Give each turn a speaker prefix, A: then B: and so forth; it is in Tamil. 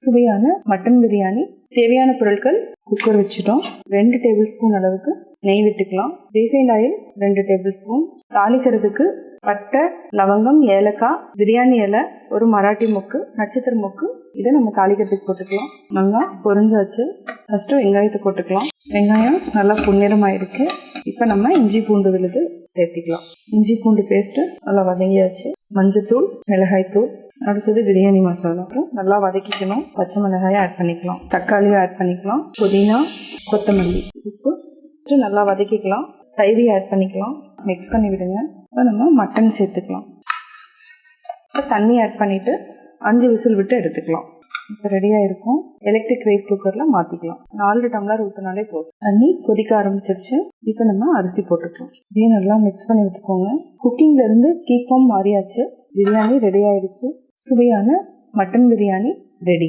A: சுவையான மட்டன் பிரியாணி. தேவையான பொருட்கள் குக்கர் வச்சுட்டோம். ரெண்டு டேபிள் ஸ்பூன் அளவுக்கு நெய் விட்டுக்கலாம். ரீஃபைண்ட் ஆயில் ரெண்டு டேபிள் ஸ்பூன் தாளிக்கிறதுக்கு பட்டை லவங்கம் ஏலக்காய் பிரியாணி இலை ஒரு மராட்டி மொக்கு நட்சத்திர மொக்கு. இதை நம்ம தாளிக்கிறதுக்கு போட்டுக்கலாம். நல்லா பொரிஞ்சாச்சு. ஃபஸ்ட்டு வெங்காயத்தை போட்டுக்கலாம். வெங்காயம் நல்லா பொன்னிறம் ஆயிடுச்சு இப்போ நம்ம இஞ்சி பூண்டு விழுது சேர்த்திக்கலாம். இஞ்சி பூண்டு பேஸ்ட்டு நல்லா வதங்கியாச்சு. மஞ்சத்தூள் மிளகாய்த்தூள் அடுத்தது பிரியாணி மசாலா. நல்லா வதக்கிக்கணும். பச்சை மிளகாயை ஆட் பண்ணிக்கலாம். தக்காளியும் ஆட் பண்ணிக்கலாம். புதினா கொத்தமல்லி உப்பு நல்லா வதக்கிக்கலாம். தயிரி ஆட் பண்ணிக்கலாம். மிக்ஸ் பண்ணி விடுங்க. இப்போ நம்ம மட்டன் சேர்த்துக்கலாம். இப்போ தண்ணி ஆட் பண்ணிவிட்டு அஞ்சு விசில் விட்டு எடுத்துக்கலாம். இப்போ ரெடியாக இருக்கும். எலக்ட்ரிக் ரைஸ் குக்கரில் மாற்றிக்கலாம் நாலு டம்ளர் ஊற்றினாலே போதும். தண்ணி கொதிக்க ஆரம்பிச்சிருச்சு. இப்போ நம்ம அரிசி போட்டுக்கலாம். இதையும் நல்லா மிக்ஸ் பண்ணி வச்சுக்கோங்க குக்கிங்லேருந்து கீப் ஃபார்ம் மாறியாச்சு. பிரியாணி ரெடி ஆயிடுச்சு. சுவையான மட்டன் பிரியாணி ரெடி